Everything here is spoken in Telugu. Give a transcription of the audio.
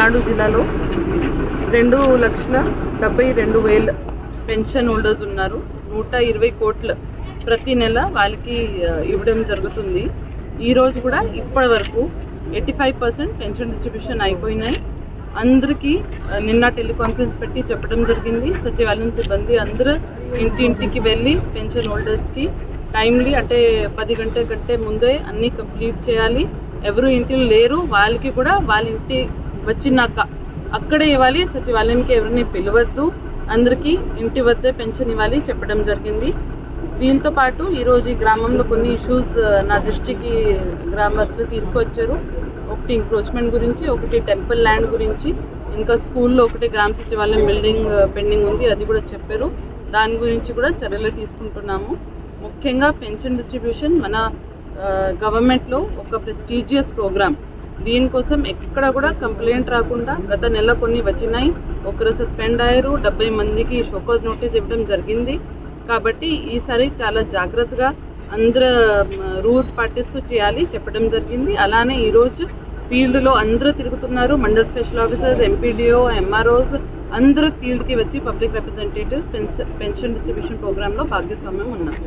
పల్నాడు జిల్లాలో రెండు లక్షల డెబ్బై రెండు వేల పెన్షన్ హోల్డర్స్ ఉన్నారు. నూట ఇరవై కోట్ల ప్రతి నెల వాళ్ళకి ఇవ్వడం జరుగుతుంది. ఈరోజు కూడా ఇప్పటి వరకు eighty five percent pension distribution అయిపోయినాయి. అందరికీ నిన్న టెలికాన్ఫరెన్స్ పెట్టి చెప్పడం జరిగింది. సచివాలయం సిబ్బంది అందరూ ఇంటింటికి వెళ్ళి పెన్షన్ హోల్డర్స్కి టైమ్లీ అంటే పది గంటల కంటే ముందే అన్నీ కంప్లీట్ చేయాలి. ఎవరు ఇంటిలో లేరు. వాళ్ళకి కూడా వాళ్ళ ఇంటి వచ్చినాక అక్కడే ఇవ్వాలి. సచివాలయంకి ఎవరిని పిలవద్దు. అందరికీ ఇంటి వద్దే పెన్షన్ ఇవ్వాలి చెప్పడం జరిగింది. దీంతో పాటు ఈరోజు ఈ గ్రామంలో కొన్ని ఇష్యూస్ నా దృష్టికి గ్రామస్తులు తీసుకొచ్చారు. ఒకటి ఎంక్రోచ్మెంట్ గురించి ఒకటి టెంపుల్ ల్యాండ్ గురించి ఇంకా స్కూల్లో ఒకటి గ్రామ సచివాలయం బిల్డింగ్ పెండింగ్ ఉంది అది కూడా చెప్పారు. దాని గురించి కూడా చర్యలు తీసుకుంటున్నాము. ముఖ్యంగా పెన్షన్ డిస్ట్రిబ్యూషన్ మన గవర్నమెంట్లో ఒక ప్రెస్టీజియస్ ప్రోగ్రామ్ దీనికోసం ఎక్కడ కూడా కంప్లైంట్ రాకుండా గత నెల కొన్ని వచ్చినాయి. ఒకరు సస్పెండ్ అయ్యారు. డెబ్బై మందికి షోకాజ్ నోటీస్ ఇవ్వడం జరిగింది. కాబట్టి ఈసారి చాలా జాగ్రత్తగా అందరు రూల్స్ పాటిస్తూ చేయాలి చెప్పడం జరిగింది. అలానే ఈరోజు ఫీల్డ్లో అందరూ తిరుగుతున్నారు. Mandal special officers MPDO MROs అందరూ ఫీల్డ్కి వచ్చి పబ్లిక్ రిప్రజెంటేటివ్స్ పెన్షన్ డిస్ట్రిబ్యూషన్ ప్రోగ్రాంలో భాగస్వామ్యం ఉన్నారు.